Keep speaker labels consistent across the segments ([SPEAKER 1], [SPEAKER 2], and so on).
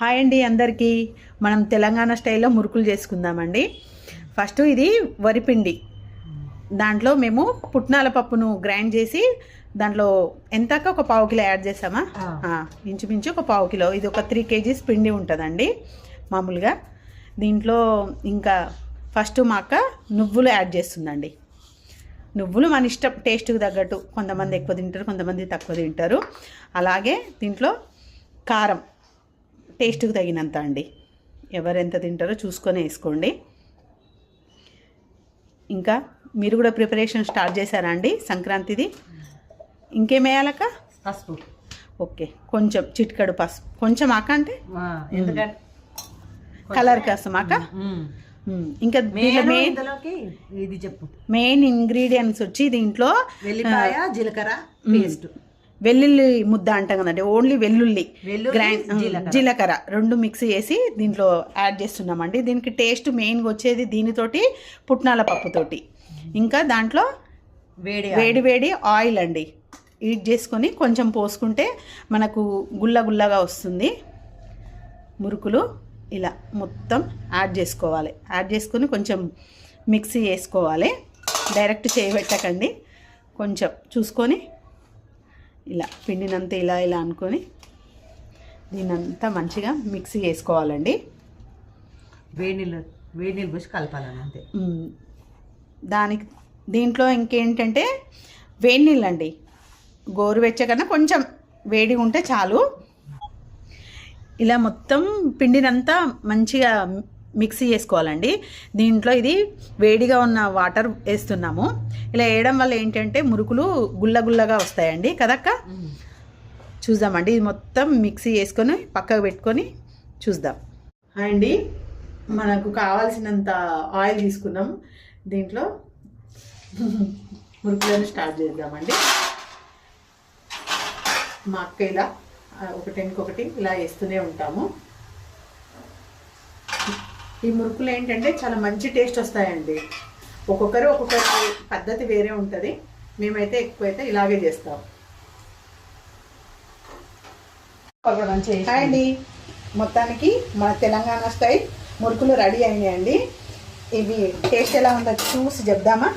[SPEAKER 1] Hi అండి అందరికీ. మనం తెలంగాణ స్టైల్లో మురుకులు చేసుకుందామండి. ఫస్ట్ ఇది వరిపిండి దాంట్లో మేము పుట్నాల పప్పును గ్రైండ్ చేసి దాంట్లో ఎంతక ఒక పావు కిలో యాడ్ చేసామా ఇంచుమించు ఒక పావు కిలో. ఇది ఒక త్రీ కేజీస్ పిండి ఉంటుందండి మామూలుగా. దీంట్లో ఇంకా ఫస్ట్ మా అక్క నువ్వులు యాడ్ చేస్తుందండి. నువ్వులు మన ఇష్టం టేస్ట్కి తగ్గట్టు. కొంతమంది ఎక్కువ తింటారు కొంతమంది తక్కువ తింటారు. అలాగే దీంట్లో కారం. టేస్ట్కి తగినంత అండి. ఎవరు ఎంత తింటారో చూసుకొని వేసుకోండి. ఇంకా మీరు కూడా ప్రిపరేషన్ స్టార్ట్ చేశారా అండి సంక్రాంతిది? ఇంకేం వేయాలక్క?
[SPEAKER 2] పసుపు.
[SPEAKER 1] ఓకే కొంచెం చిటికడు పసుపు. కొంచెం ఆక అంటే? కలర్ కోసం ఆక? ఇంకా
[SPEAKER 2] ఇది చెప్పు.
[SPEAKER 1] మెయిన్ ఇంగ్రీడియంట్స్ వచ్చి దీంట్లో
[SPEAKER 2] వెల్లిపాయ జీలకర్ర పేస్ట్.
[SPEAKER 1] వెల్లుల్లి ముద్ద అంటాం కదండి ఓన్లీ వెల్లుల్లి గ్రైండ్
[SPEAKER 2] జీలకర్ర.
[SPEAKER 1] రెండు మిక్స్ చేసి దీంట్లో యాడ్ చేస్తున్నామండి. దీనికి టేస్ట్ మెయిన్గా వచ్చేది దీనితోటి పుట్నాల పప్పుతోటి. ఇంకా దాంట్లో
[SPEAKER 2] వేడి
[SPEAKER 1] వేడి వేడి ఆయిల్ అండి. హీట్ చేసుకొని కొంచెం పోసుకుంటే మనకు గుల్ల గుల్లగా వస్తుంది. మురుకులు ఇలా మొత్తం యాడ్ చేసుకోవాలి. యాడ్ చేసుకొని కొంచెం మిక్సీ వేసుకోవాలి. డైరెక్ట్ చేయబెట్టకండి. కొంచెం చూసుకొని ఇలా పిండినంతా ఇలా ఇలా అనుకొని దీన్నంతా మంచిగా మిక్సీ వేసుకోవాలండి
[SPEAKER 2] వేడి నీళ్ళు వేడి నీళ్ళు పోసి కలపాలని అంతే.
[SPEAKER 1] దానికి దీంట్లో ఇంకేంటంటే వేడి నీళ్ళండి. గోరువెచ్చ కన్నా కొంచెం వేడిగా ఉంటే చాలు. ఇలా మొత్తం పిండినంతా మంచిగా మిక్సీ చేసుకోవాలండి. దీంట్లో ఇది వేడిగా ఉన్న వాటర్ వేస్తున్నాము. ఇలా వేయడం వల్ల ఏంటంటే మురుకులు గుల్ల గుల్లగా వస్తాయండి. కదక్క? చూద్దామండి. ఇది మొత్తం మిక్సీ వేసుకొని పక్కకు పెట్టుకొని చూద్దాం. అండి మనకు కావాల్సినంత ఆయిల్ తీసుకున్నాం. దీంట్లో మురుకులను స్టార్ట్ చేద్దామండి. మా అక్క ఇలా ఒకటి ఇంకొకటి ఇలా వేస్తూనే ఉంటాము. ఈ మురుకులు ఏంటంటే చాలా మంచి టేస్ట్ వస్తాయండి. ఒక్కొక్కరు ఒక్కొక్కరి పద్ధతి వేరే ఉంటుంది. మేమైతే ఎక్కువైతే ఇలాగే చేస్తాం. అండి. మొత్తానికి మన తెలంగాణ స్టైల్ మురుకులు రెడీ అయినాయండి. ఇవి టేస్ట్ ఎలా ఉందో చూసి చెప్దామా?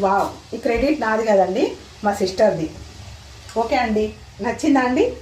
[SPEAKER 1] వావ్. ఈ క్రెడిట్ నాది కదండి మా సిస్టర్ది. ఓకే అండి. నచ్చిందా అండి?